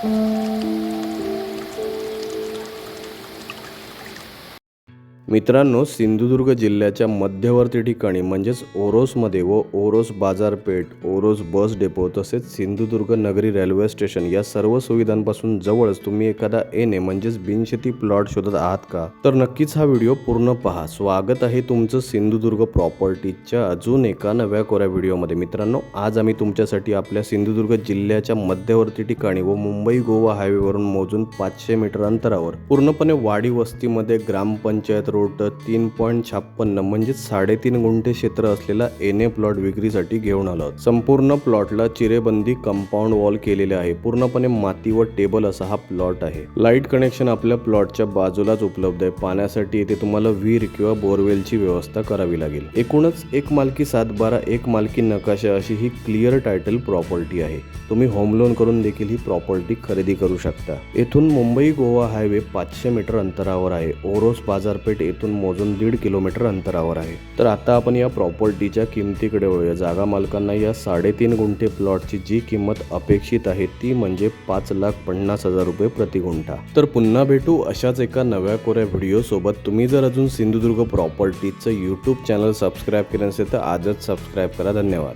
Música मित्रांनो सिंधुदुर्ग जिल्ह्याच्या मध्यवर्ती ठिकाणी म्हणजेच ओरोसमध्ये व ओरोस बाजारपेठ ओरोस बस डेपो तसेच सिंधुदुर्ग नगरी रेल्वे स्टेशन या सर्व सुविधांपासून जवळच तुम्ही एखादा एने म्हणजेच बिनशेती प्लॉट शोधत आहात का? तर नक्कीच हा व्हिडिओ पूर्ण पहा. स्वागत आहे तुमचं सिंधुदुर्ग प्रॉपर्टीच्या अजून एका नव्या कोऱ्या व्हिडिओमध्ये. मित्रांनो आज आम्ही तुमच्यासाठी आपल्या सिंधुदुर्ग जिल्ह्याच्या मध्यवर्ती ठिकाणी व मुंबई गोवा हायवेवरून मोजून पाचशे मीटर अंतरावर पूर्णपणे वाडी वस्तीमध्ये ग्रामपंचायत रोड तीन पॉईंट छाप्पन्न म्हणजे साडेतीन गुंठे क्षेत्र असलेला एन ए प्लॉट विक्रीसाठी घेऊन आलो संपूर्ण प्लॉटला चिरेबंदी कंपाऊंड वॉल केलेले आहे. पूर्णपणे माती व टेबल असा हा प्लॉट आहे. लाइट कनेक्शन आपल्या प्लॉटच्या बाजूलाच उपलब्ध आहे. पाण्यासाठी येथे तुम्हाला विहीर किंवा बोरवेलची व्यवस्था करावी लागेल. एकूणच एक मालकी सात बारा एक मालकी नकाशा अशी ही क्लिअर टायटल प्रॉपर्टी आहे. तुम्ही होम लोन करून देखील ही प्रॉपर्टी खरेदी करू शकता. येथून मुंबई गोवा हायवे पाचशे मीटर अंतरावर आहे. ओरोस बाजारपेठ येथून मोजून दीड किलोमीटर अंतरावर आहे. तर आता आपण या प्रॉपर्टीच्या किमतीकडे वळूया. जागा मालकांना या साडेतीन गुंठे प्लॉटची जी किंमत अपेक्षित आहे ती म्हणजे पाच लाख पन्नास हजार रुपये प्रति गुंठा. तर पुन्हा भेटू अशाच एका नव्या कोऱ्या व्हिडिओ सोबत. तुम्ही जर अजून सिंधुदुर्ग प्रॉपर्टीचं यूट्यूब चॅनल सबस्क्राईब केलं नसेल तर आजच सबस्क्राईब करा. धन्यवाद.